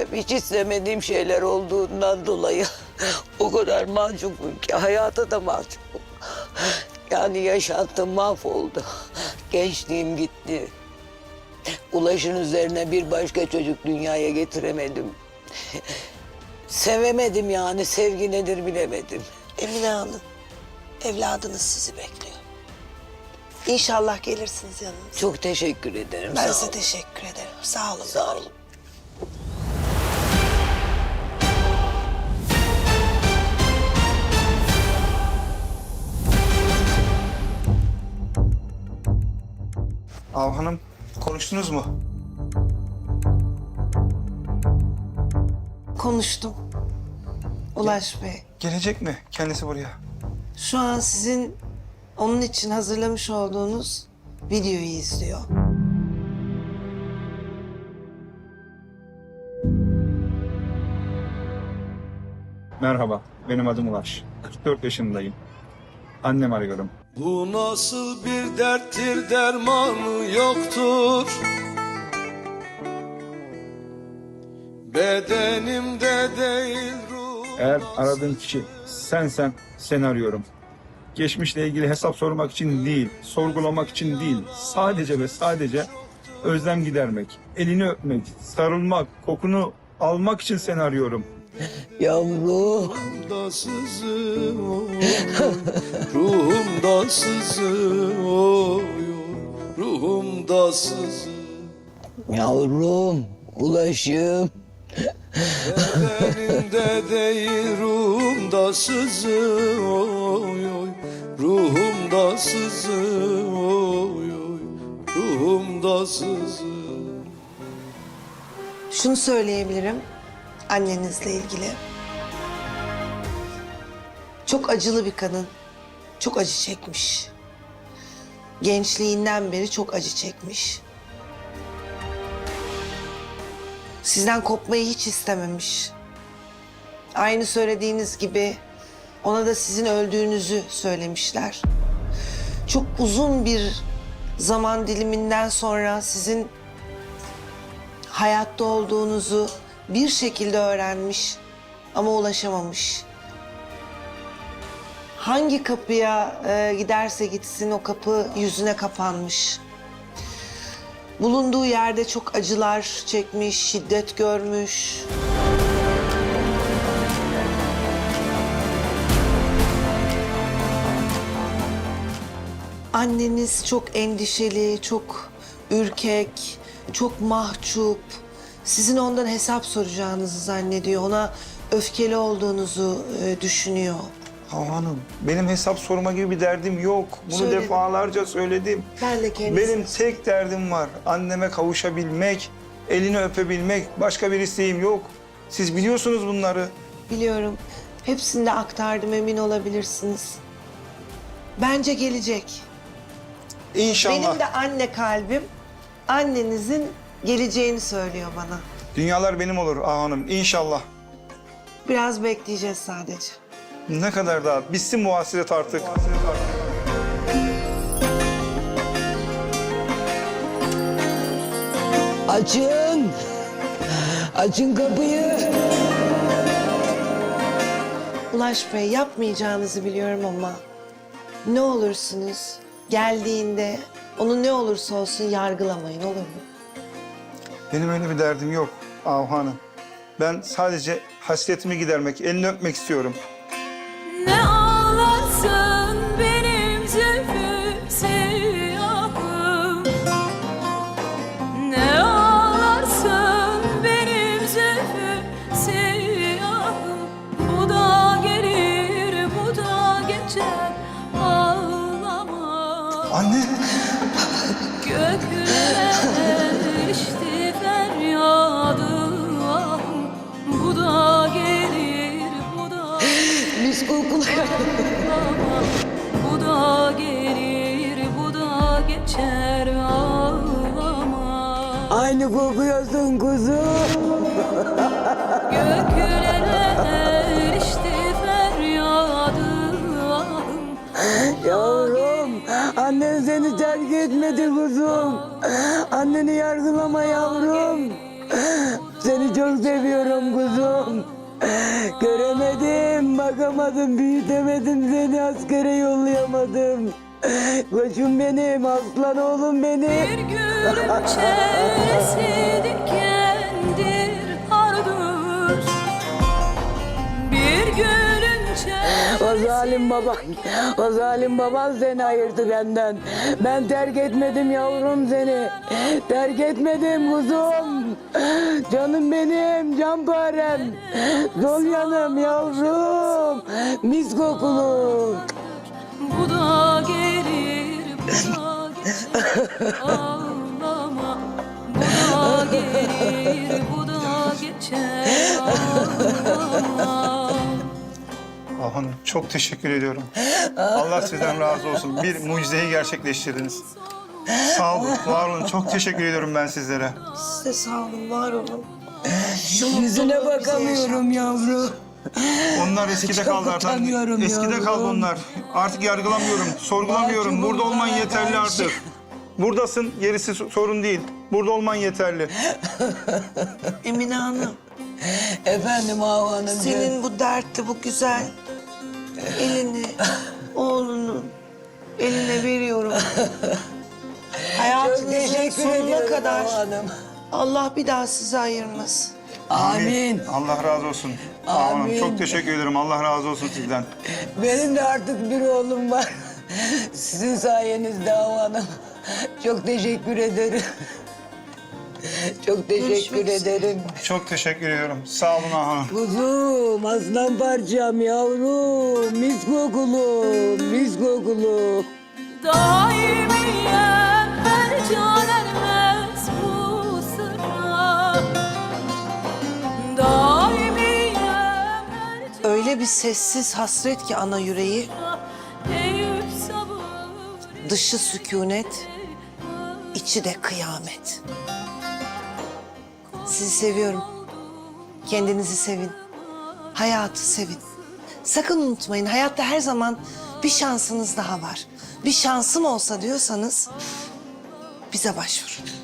maalesef hiç istemediğim şeyler olduğundan dolayı o kadar mahcubum ki hayata da mahcubum. Yani yaşantım mahvoldu. Gençliğim gitti. Ulaşın üzerine bir başka çocuk dünyaya getiremedim. Sevemedim yani sevgi nedir bilemedim. Emine Hanım, evladınız sizi bekliyor. İnşallah gelirsiniz yanınıza. Çok teşekkür ederim. Ben sağ size olun. teşekkür ederim. Sağ olun. Sağ olun. Av Hanım konuştunuz mu? Konuştum. Ulaş Bey, Gelecek mi kendisi buraya? şu an sizin onun için hazırlamış olduğunuz videoyu izliyor. Merhaba, benim adım Ulaş. 44 yaşındayım. Annem arıyorum. Bu nasıl bir derttir dermanı yoktur Bedenimde değil ruh Eğer aradığın kişi sensen seni arıyorum. Geçmişle ilgili hesap sormak için değil, sorgulamak için değil, sadece ve sadece özlem gidermek, elini öpmek, sarılmak, kokunu almak için seni arıyorum. Yavrum. Ruhumda sızıyor Ruhumda sızıyor Ruhumda sızıyor Yavrum. Ulaşım. Bedenimde değil ruhumda sızıyor Ruhumda sızıyor Ruhumda sızıyor Şunu söyleyebilirim annenizle ilgili. Çok acılı bir kadın. Çok acı çekmiş. Gençliğinden beri çok acı çekmiş. Sizden kopmayı hiç istememiş. Aynı söylediğiniz gibi ona da sizin öldüğünüzü söylemişler. Çok uzun bir zaman diliminden sonra sizin hayatta olduğunuzu bir şekilde öğrenmiş ama ulaşamamış. Hangi kapıya e, giderse gitsin o kapı yüzüne kapanmış. Bulunduğu yerde çok acılar çekmiş, şiddet görmüş. Anneniz çok endişeli, çok ürkek, çok mahcup. Sizin ondan hesap soracağınızı zannediyor. Ona öfkeli olduğunuzu e, düşünüyor. Av Hanım, benim hesap sorma gibi bir derdim yok. Bunu Söyledim. defalarca söyledim. Ben de kendisi. Benim tek derdim var. Anneme kavuşabilmek, elini öpebilmek. Başka bir isteğim yok. Siz biliyorsunuz bunları. Biliyorum. Hepsini de aktardım emin olabilirsiniz. Bence gelecek. İnşallah. Benim de anne kalbim annenizin geleceğini söylüyor bana. Dünyalar benim olur Ağa Hanım. İnşallah. Biraz bekleyeceğiz sadece. Ne kadar daha? Bitsin bu hasret artık. Açın. Açın kapıyı. Ulaş Bey yapmayacağınızı biliyorum ama ne olursunuz geldiğinde onu ne olursa olsun yargılamayın olur mu? Benim öyle bir derdim yok Hanım. Ben sadece hasretimi gidermek, elini öpmek istiyorum. Ne ağlarsın benim zülfü siyahım Ne ağlarsın benim zülfü siyahım Bu da gelir bu da geçer ağlama Anne! Göklere erişti Aynı kokuyorsun kuzum. Göklere erişti feryadım Yavrum. Annen seni terk etmedi kuzum. Anneni yargılama yavrum. Seni çok seviyorum kuzum. Göremedim, bakamadım, büyütemedim seni askere yollayamadım. Koçum benim, aslan oğlum Bir benim. gülün çaresi dikendir ardır Bir gülün çaresi O zalim baban, o zalim baban seni ayırdı benden. Ben terk etmedim yavrum seni. Terk etmedim kuzum. Canım benim, canparem. Zol yanım yavrum. Mis kokulu. Bu da gelir, bu da geçer Ağlama Bu da gelir, bu da geçer Ağlama Ah Hanım çok teşekkür ediyorum. Allah sizden razı olsun. Bir mucizeyi gerçekleştirdiniz. Sağ olun, var olun. Çok teşekkür ediyorum ben sizlere. Siz de sağ olun, var olun. Şu Yüzüne mutluluğu bize bakamıyorum yavrum. Onlar eskide Çok kaldı artık. utanıyorum Eskide yavrum. kaldı onlar. Artık yargılamıyorum, sorgulamıyorum. Mahcubum Burada olman ben, yeterli artık. Buradasın, gerisi sorun değil. Burada olman yeterli. Emine Hanım, Efendim Hava Hanım. senin bu dertli, bu güzel elini oğlunun eline veriyorum. Hayatınızın teşekkür sonuna ediyorum kadar Hava Hanım. Allah bir daha sizi ayırmasın. Amin. Allah razı olsun. Ah Hanım, Amin. çok teşekkür ederim. Allah razı olsun sizden. Benim de artık bir oğlum var. Sizin sayenizde Hava Hanım. Çok teşekkür ederim. Çok teşekkür Görüşmek ederim. Çok teşekkür ediyorum. Sağ olun Ah Hanım. Kuzum, aslan parçam yavrum. Mis kokulu, mis kokulu. Daimiyem her can ermez Öyle bir sessiz hasret ki ana yüreği, dışı sükunet, içi de kıyamet. Sizi seviyorum. Kendinizi sevin. Hayatı sevin. Sakın unutmayın hayatta her zaman bir şansınız daha var. Bir şansım olsa diyorsanız bize başvurun.